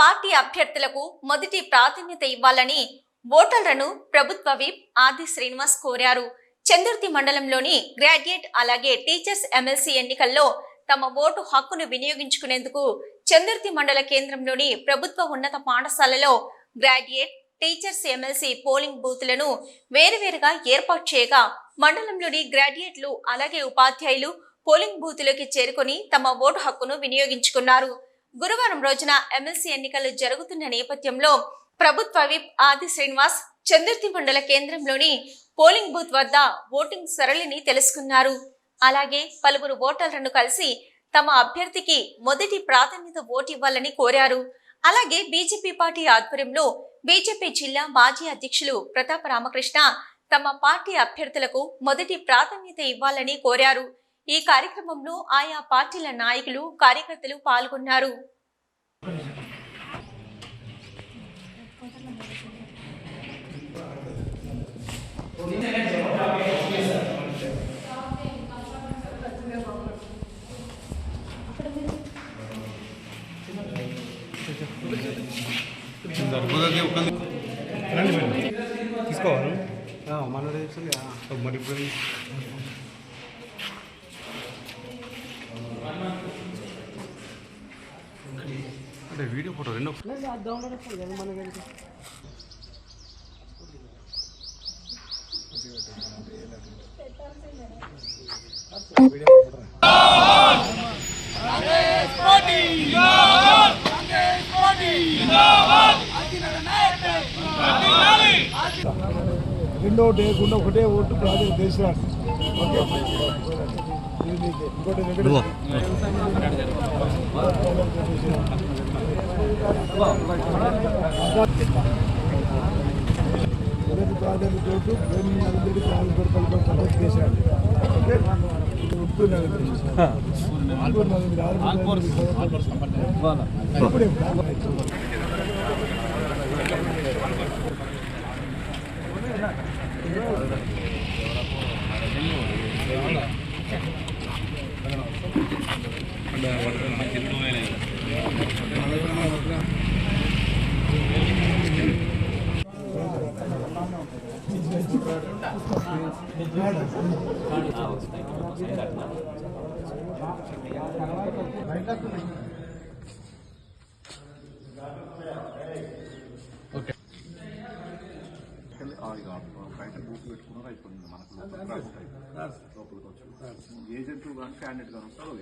Party అభ్యర్థులకు మొదటి ప్రాధాన్యత ఇవ్వాలని ఓటర్లను ప్రభుత్వ విప్ ఆది శ్రీనివాస్ కోరారు. చందుర్తి మండలంలోని గ్రాడ్యుయేట్ అలాగే టీచర్స్ ఎమ్మెల్సీ ఎన్నికల్లో తమ ఓటు హక్కును వినియోగించుకునేందుకు చందుర్తి మండల కేంద్రంలోని ప్రభుత్వ ఉన్నత పాఠశాలలో గ్రాడ్యుయేట్ టీచర్స్ ఎమ్మెల్సీ పోలింగ్ బూత్లను వేరువేరుగా ఏర్పాటు చేయగా మండలంలోని గ్రాడ్యుయేట్లు అలాగే ఉపాధ్యాయులు పోలింగ్ బూత్లోకి చేరుకొని తమ ఓటు హక్కును వినియోగించుకున్నారు. గురువారం రోజున ఎమ్మెల్సీ ఎన్నికలు జరుగుతున్న నేపథ్యంలో ప్రభుత్వ విప్ ఆది శ్రీనివాస్ చందుర్తి మండల కేంద్రంలోని పోలింగ్ బూత్ వద్ద ఓటింగ్ సరళిని తెలుసుకున్నారు. అలాగే పలువురు ఓటర్లను కలిసి తమ అభ్యర్థికి మొదటి ప్రాధాన్యత ఓటు ఇవ్వాలని కోరారు. అలాగే బీజేపీ పార్టీ ఆధ్వర్యంలో బీజేపీ జిల్లా మాజీ అధ్యక్షులు ప్రతాప్ రామకృష్ణ తమ పార్టీ అభ్యర్థులకు మొదటి ప్రాధాన్యత ఇవ్వాలని కోరారు. ఈ కార్యక్రమంలో ఆయా పార్టీల నాయకులు కార్యకర్తలు పాల్గొన్నారు. తీసుకోవాలి. మన రేపు మరి ఇప్పుడు అంటే వీడియో ఫోటో రెండు రెండో డే గుండా ఒకటే ఓటు ప్రాజెక్ట్ దేశరాడు ఓకే ఇది నీకే. ఇంకోటి వెంకట మొదటి ప్రాధాన్యత ఓటు రెండు నలభై కాలు పడుకోవాలి పద్ధతి చేశాడు ఓకే ఇప్పుడు ఉప్పు నలభై ఆల్పూర్ నలభై బయట బూత్ పెట్టుకున్నారు అయిపోయింది మనకు లోపలికి వచ్చి ఏజెంట్ కానీ క్యాండిడేట్ కానీ వస్తారు